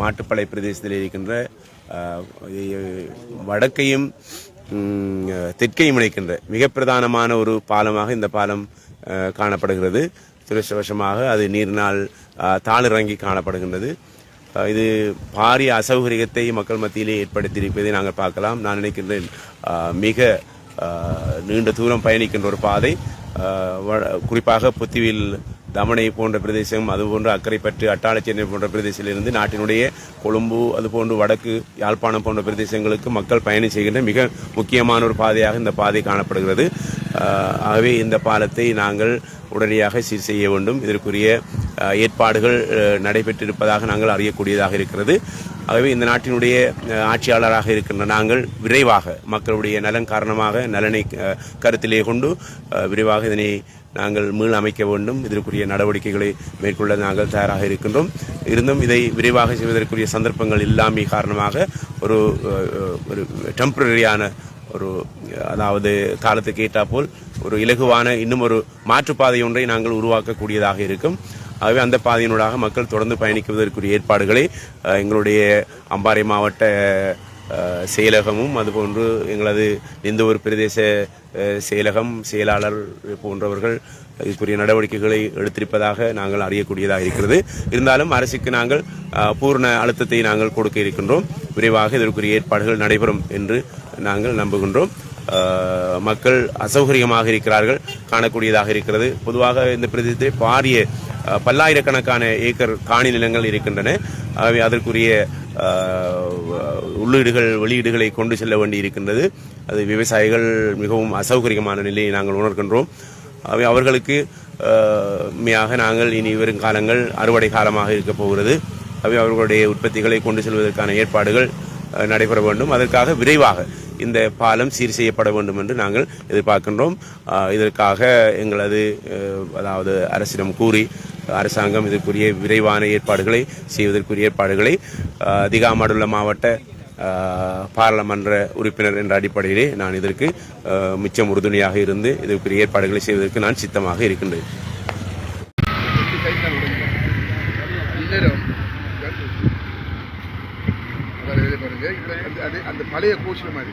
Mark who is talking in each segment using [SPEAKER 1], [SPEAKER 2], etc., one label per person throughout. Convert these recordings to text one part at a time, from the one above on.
[SPEAKER 1] மாட்டுப்பளை பிரதேசத்தில் இருக்கின்ற வடக்கையும் தெற்கையும் இணைக்கின்ற மிக பிரதானமான ஒரு பாலமாக இந்த பாலம் காணப்படுகிறது. துரஷ்டவசமாக அது நீரினால் தாளிறங்கி காணப்படுகின்றது. இது பாரிய அசௌகரியத்தை மக்கள் மத்தியிலே ஏற்படுத்தியிருப்பதை நாங்கள் பார்க்கலாம். நான் நினைக்கின்றேன் மிக நீண்ட தூரம் பயணிக்கின்ற ஒரு பாதை. குறிப்பாக புத்திவில் தமனை போன்ற பிரதேசம் அதுபோன்று அக்கரைப்பற்று அட்டாளச்சேனை போன்ற பிரதேசத்திலிருந்து நாட்டினுடைய கொழும்பு அதுபோன்று வடக்கு யாழ்ப்பாணம் போன்ற பிரதேசங்களுக்கு மக்கள் பயணம் செய்கின்ற மிக முக்கியமான ஒரு பாதையாக இந்த பாதை காணப்படுகிறது. ஆகவே இந்த பாலத்தை நாங்கள் உடனடியாக சீர் செய்ய வேண்டும். இதற்குரிய ஏற்பாடுகள் நடைபெற்றிருப்பதாக நாங்கள் அறியக்கூடியதாக இருக்கிறது. ஆகவே இந்த நாட்டினுடைய ஆட்சியாளராக இருக்கின்ற நாங்கள் விரைவாக மக்களுடைய நலன் காரணமாக நலனை கருத்திலே கொண்டு விரைவாக இதனை நாங்கள் மீள் அமைக்க வேண்டும். இதற்குரிய நடவடிக்கைகளை மேற்கொள்ள நாங்கள் தயாராக இருக்கின்றோம். இருந்தும் இதை விரைவாக செய்வதற்குரிய சந்தர்ப்பங்கள் இல்லாமை காரணமாக ஒரு ஒரு டெம்பரரியான ஒரு அதாவது காலத்துக்கு ஏற்றாப்போல் ஒரு இலகுவான இன்னும் ஒரு மாற்றுப்பாதை ஒன்றை நாங்கள் உருவாக்கக்கூடியதாக இருக்கும். ஆகவே அந்த பாதையினூடாக மக்கள் தொடர்ந்து பயணிக்குவதற்குரிய ஏற்பாடுகளை எங்களுடைய அம்பாறை மாவட்ட செயலகமும் அதுபோன்று எங்களது எந்த ஒரு பிரதேச செயலகம் செயலாளர் போன்றவர்கள் இதுக்குரிய நடவடிக்கைகளை எடுத்திருப்பதாக நாங்கள் அறியக்கூடியதாக இருக்கிறது. இருந்தாலும் அரசுக்கு நாங்கள் பூர்ண அழுத்தத்தை நாங்கள் கொடுக்க இருக்கின்றோம். விரைவாக இதற்குரிய ஏற்பாடுகள் நடைபெறும் என்று நாங்கள் நம்புகின்றோம். மக்கள் அசௌகரியமாக இருக்கிறார்கள் காணக்கூடியதாக இருக்கிறது. பொதுவாக இந்த பிரதேசத்தில் பாரிய பல்லாயிரக்கணக்கான ஏக்கர் காணி நிலங்கள் இருக்கின்றன. ஆகவே அதற்குரிய உள்ளீடுகள் வெளியீடுகளை கொண்டு செல்ல வேண்டி இருக்கின்றது. அது விவசாயிகள் மிகவும் அசௌகரியமான நிலையை நாங்கள் உணர்கின்றோம். ஆகவே அவர்களுக்கு மையாக உண்மையாக நாங்கள் இனி வரும் காலங்கள் அறுவடை காலமாக இருக்கப் போகிறது. அவை அவர்களுடைய உற்பத்திகளை கொண்டு செல்வதற்கான ஏற்பாடுகள் நடைபெற வேண்டும். அதற்காக விரைவாக இந்த பாலம் சீர் செய்யப்பட வேண்டும் என்று நாங்கள் எதிர்பார்க்கின்றோம். இதற்காக எங்களது அதாவது அரசிடம் கூறி அரசாங்கம் இதற்குரிய விரைவான ஏற்பாடுகளை செய்வதற்குரிய ஏற்பாடுகளை அதிகாமடுள்ள மாவட்ட பாராளுமன்ற உறுப்பினர் என்ற அடிப்படையிலே நான் இதற்கு மிச்சம் உறுதுணையாக இருந்து இதற்குரிய ஏற்பாடுகளை செய்வதற்கு நான் சித்தமாக இருக்கின்றேன்.
[SPEAKER 2] அந்த பழைய கோஷம் மாதிரி.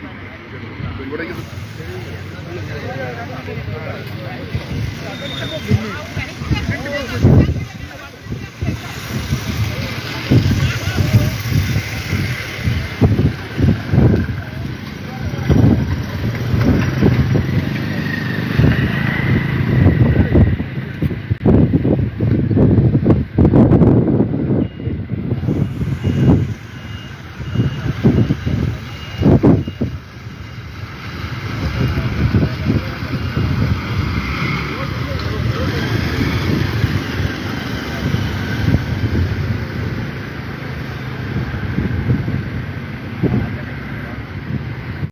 [SPEAKER 3] Thank you.